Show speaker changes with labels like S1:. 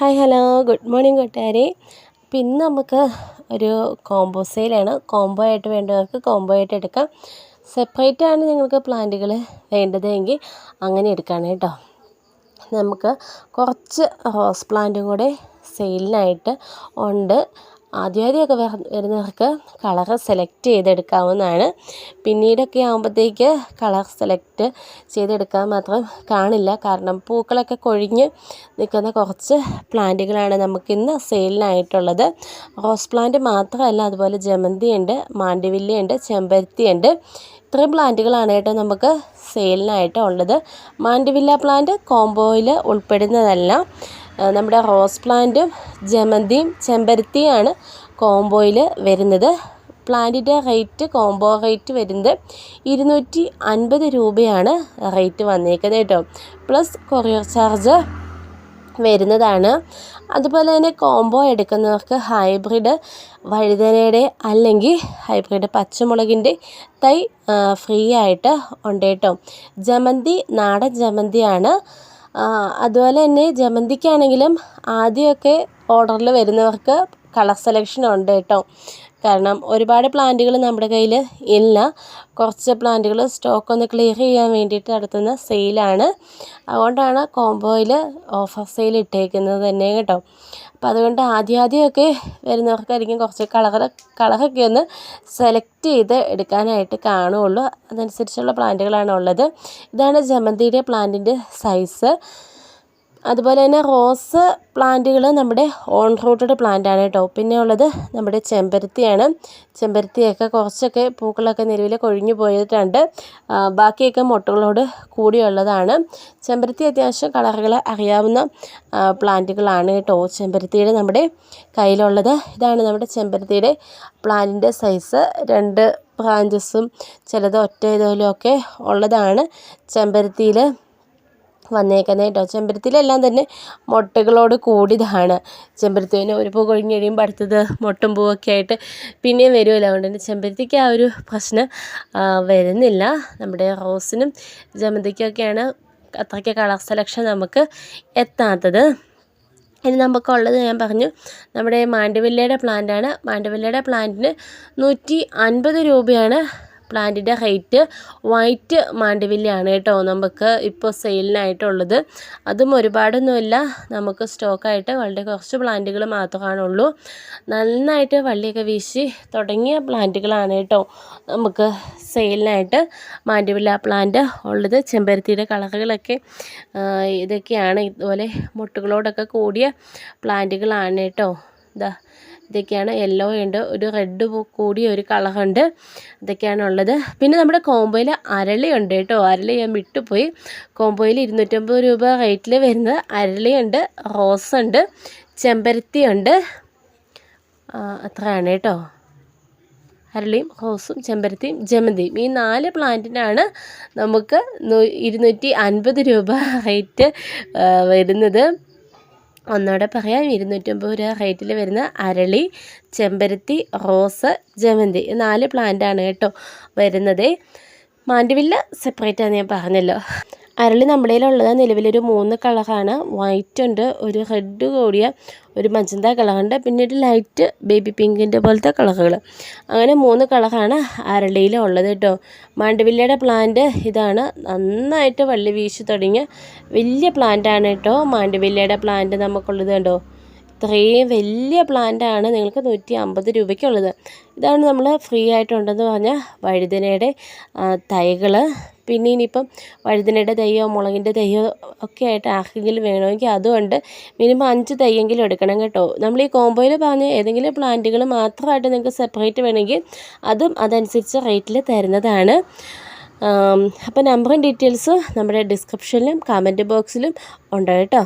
S1: Hi hello. Good morning കൂട്ടുകാരെ. പിന്നെ നമുക്ക് ഒരു കോംബോ സെയിലാണ്. കോംബോ ആയിട്ട് വേണ്ടവർക്ക് കോംബോ ആയിട്ട് എടുക്കാം. സെപ്പറേറ്റ് ആണ് നിങ്ങൾക്ക് പ്ലാന്റുകൾ വേണ്ടതെങ്കിൽ അങ്ങനെ എടുക്കാണ് കേട്ടോ. നമുക്ക് കുറച്ച് റോസ് പ്ലാന്റും കൂടെ സെയിലിനായിട്ട് ഉണ്ട്. ആദ്യമാദ്യമൊക്കെ വരുന്നവർക്ക് കളറ് സെലക്ട് ചെയ്തെടുക്കാവുന്നതാണ്. പിന്നീടൊക്കെ ആകുമ്പോഴത്തേക്ക് കളർ സെലക്ട് ചെയ്തെടുക്കാൻ മാത്രം കാണില്ല. കാരണം പൂക്കളൊക്കെ കൊഴിഞ്ഞ് നിൽക്കുന്ന കുറച്ച് പ്ലാന്റുകളാണ് നമുക്കിന്ന് സെയിലിനായിട്ടുള്ളത്. റോസ് പ്ലാന്റ് മാത്രമല്ല അതുപോലെ ജമന്തി ഉണ്ട് മാണ്ടിവില്ലയുണ്ട് ചെമ്പരത്തിയുണ്ട്. ഇത്രയും പ്ലാന്റുകളാണ് കേട്ടോ നമുക്ക് സെയിലിനായിട്ട് ഉള്ളത്. മാണ്ടിവില്ല പ്ലാന്റ് കോംബോയിൽ ഉൾപ്പെടുന്നതല്ല. നമ്മുടെ റോസ് പ്ലാന്റും ജമന്തിയും ചെമ്പരത്തിയാണ് കോംബോയിൽ വരുന്നത്. പ്ലാന്റിന്റെ റേറ്റ് കോംബോ റേറ്റ് വരുന്നത് ഇരുന്നൂറ്റി അൻപത് രൂപയാണ് റേറ്റ് വന്നേക്കുന്നത് കേട്ടോ. പ്ലസ് കൊറിയർ ചാർജ് വരുന്നതാണ്. അതുപോലെ തന്നെ കോംബോ എടുക്കുന്നവർക്ക് ഹൈബ്രിഡ് വഴുതനയുടെ അല്ലെങ്കിൽ ഹൈബ്രിഡ് പച്ചമുളകിന്റെ തൈ ഫ്രീ ആയിട്ട് ഉണ്ട് കേട്ടോ. ജമന്തി നാടൻ ജമന്തിയാണ്. അതുപോലെ തന്നെ ജമന്തിക്കാണെങ്കിലും ആദ്യമൊക്കെ ഓർഡറിൽ വരുന്നവർക്ക് കളർ സെലക്ഷൻ ഉണ്ട് കേട്ടോ. കാരണം ഒരുപാട് പ്ലാന്റുകൾ നമ്മുടെ കയ്യിൽ ഇല്ല. കുറച്ച് പ്ലാന്റുകൾ സ്റ്റോക്ക് ഒന്ന് ക്ലിയർ ചെയ്യാൻ വേണ്ടിയിട്ട് നടത്തുന്ന സെയിലാണ് അതുകൊണ്ടാണ് കോംബോയിൽ ഓഫർ സെയിൽ ഇട്ടേക്കുന്നത് തന്നെ കേട്ടോ. അപ്പോൾ അതുകൊണ്ട് ആദ്യം ആദ്യമൊക്കെ വരുന്നവർക്കായിരിക്കും കുറച്ച് കളർ കളറൊക്കെ ഒന്ന് സെലക്ട് ചെയ്ത് എടുക്കാനായിട്ട് കാണുകയുള്ളൂ അതനുസരിച്ചുള്ള പ്ലാന്റുകളാണ് ഉള്ളത്. ഇതാണ് ജമന്തിയുടെ പ്ലാന്റിന്റെ സൈസ് അതുപോലെ തന്നെ റോസ് പ്ലാന്റുകൾ നമ്മുടെ ഓൺ റൂട്ടഡ് പ്ലാന്റാണ് കേട്ടോ. പിന്നെ ഉള്ളത് നമ്മുടെ ചെമ്പരത്തിയാണ്. ചെമ്പരത്തിയൊക്കെ കുറച്ചൊക്കെ പൂക്കളൊക്കെ നിലവിൽ കൊഴിഞ്ഞു പോയിട്ടുണ്ട്. ബാക്കിയൊക്കെ മൊട്ടുകളോട് കൂടിയുള്ളതാണ്. ചെമ്പരത്തി അത്യാവശ്യം കളറുകൾ അറിയാവുന്ന പ്ലാന്റുകളാണ് കേട്ടോ. ചെമ്പരത്തിയുടെ നമ്മുടെ കയ്യിലുള്ളത്. ഇതാണ് നമ്മുടെ ചെമ്പരത്തിയുടെ പ്ലാന്റിന്റെ സൈസ്. രണ്ട് ബ്രാഞ്ചസും ചിലത് ഒറ്റ ഇതുപോലെയൊക്കെ ഉള്ളതാണ്. ചെമ്പരത്തിയിൽ വന്നേക്കുന്നത് കേട്ടോ ചെമ്പരത്തിയിലെല്ലാം തന്നെ മുട്ടകളോട് കൂടിയതാണ്. ചെമ്പരത്തിന് ഒരു പൂ കൊഴിഞ്ഞ് കഴിയുമ്പോൾ അടുത്തത് മുട്ടും പൂവൊക്കെ ആയിട്ട് പിന്നെയും വരുമല്ലോ. അതുകൊണ്ട് തന്നെ ചെമ്പരത്തിക്ക് ആ ഒരു പ്രശ്നം വരുന്നില്ല. നമ്മുടെ റോസിനും ജമന്തിക്കൊക്കെയാണ് അത്രയ്ക്ക് കളർ സെലക്ഷൻ നമുക്ക് എത്താത്തത്. ഇനി നമുക്കുള്ളത് ഞാൻ പറഞ്ഞു നമ്മുടെ മാൻഡവില്ലയുടെ പ്ലാന്റാണ്. മാൻഡവില്ലയുടെ പ്ലാന്റിന് നൂറ്റി അൻപത് രൂപയാണ് പ്ലാന്റിന്റെ റേറ്റ് വൈറ്റ് മാണ്ടിവില്ലയാണ് കേട്ടോ നമുക്ക് ഇപ്പോൾ സെയിലിനായിട്ടുള്ളത്. അതും ഒരുപാടൊന്നുമില്ല. നമുക്ക് സ്റ്റോക്കായിട്ട് വളരെ കുറച്ച് പ്ലാന്റുകൾ മാത്രമാണുള്ളൂ. നന്നായിട്ട് വള്ളിയൊക്കെ വീശി തുടങ്ങിയ പ്ലാന്റുകളാണ് കേട്ടോ നമുക്ക് സെയിലിനായിട്ട് മാണ്ടിവില്ല പ്ലാന്റ് ഉള്ളത്. ചെമ്പരത്തിയുടെ കളറുകളൊക്കെ ഇതൊക്കെയാണ് ഇതുപോലെ മുട്ടുകളോടൊക്കെ കൂടിയ പ്ലാന്റുകളാണ് കേട്ടോ. ഇതാ ഇതൊക്കെയാണ് യെല്ലോ ഉണ്ട്. ഒരു റെഡ് കൂടിയ ഒരു കളറുണ്ട് ഇതൊക്കെയാണ് ഉള്ളത് പിന്നെ നമ്മുടെ കോംബോയിൽ അരളിയുണ്ട് കേട്ടോ. അരളി ഞാൻ വിട്ടുപോയി. കോംബോയിൽ ഇരുന്നൂറ്റമ്പത് രൂപ റേറ്റിൽ വരുന്നത്. അരളിയുണ്ട് റോസ് ഉണ്ട് ചെമ്പരത്തി ഉണ്ട്. അത്രയാണ് കേട്ടോ. അരളിയും റോസും ചെമ്പരത്തിയും ജമന്തിയും. ഈ നാല് പ്ലാന്റിനാണ് നമുക്ക് ഇരുന്നൂറ്റി അൻപത് രൂപ റേറ്റ് വരുന്നത്. ഒന്നുകൂടെ പറയാം. ഇരുന്നൂറ്റമ്പത് രൂപ റേറ്റിൽ വരുന്ന അരളി ചെമ്പരത്തി റോസ് ജമന്തി. നാല് പ്ലാന്റാണ് കേട്ടോ വരുന്നത്. മാൻഡിവില്ല സെപ്പറേറ്റ് ആണ് ഞാൻ പറഞ്ഞല്ലോ. അരളി നമ്മുടെ ഉള്ളത് നിലവിലൊരു മൂന്ന് കളറാണ്. വൈറ്റ് ഉണ്ട് ഒരു റെഡ് കൂടിയ ഒരു മജന്ത കളറുണ്ട്. പിന്നെ ഒരു ലൈറ്റ് ബേബി പിങ്കിന്റെ പോലത്തെ കളറുകൾ അങ്ങനെ മൂന്ന് കളറാണ് അരളിയിൽ ഉള്ളത് കേട്ടോ മാണ്ടവില്ലയുടെ പ്ലാന്റ് ഇതാണ്. നന്നായിട്ട് വള്ളി വീശി തുടങ്ങിയ വലിയ പ്ലാന്റാണ് കേട്ടോ മാണ്ടവില്ലയുടെ പ്ലാന്റ് നമുക്കുള്ളത് കണ്ടോ? ഇത്രയും വലിയ പ്ലാന്റാണ് നിങ്ങൾക്ക് നൂറ്റി അമ്പത് രൂപയ്ക്കുള്ളത്. ഇതാണ് നമ്മൾ ഫ്രീ ആയിട്ടുണ്ടെന്ന് പറഞ്ഞാൽ വഴുതനയുടെ തൈകൾ പിന്നെ ഇനിയിപ്പം വഴുതനയുടെ തൈയോ മുളകിന്റെ തൈയോ ഒക്കെ ആയിട്ട് ആർക്കെങ്കിലും വേണമെങ്കിൽ അതുകൊണ്ട് മിനിമം അഞ്ച് തൈയെങ്കിലും എടുക്കണം കേട്ടോ. നമ്മൾ ഈ കോമ്പോയിൽ പറഞ്ഞ ഏതെങ്കിലും പ്ലാന്റുകൾ മാത്രമായിട്ട് നിങ്ങൾക്ക് സെപ്പറേറ്റ് വേണമെങ്കിൽ അതും അതനുസരിച്ച് റേറ്റിൽ തരുന്നതാണ്. അപ്പോൾ നമ്പറും ഡീറ്റെയിൽസ് നമ്മുടെ ഡിസ്ക്രിപ്ഷനിലും കമന്റ് ബോക്സിലും ഉണ്ട് കേട്ടോ.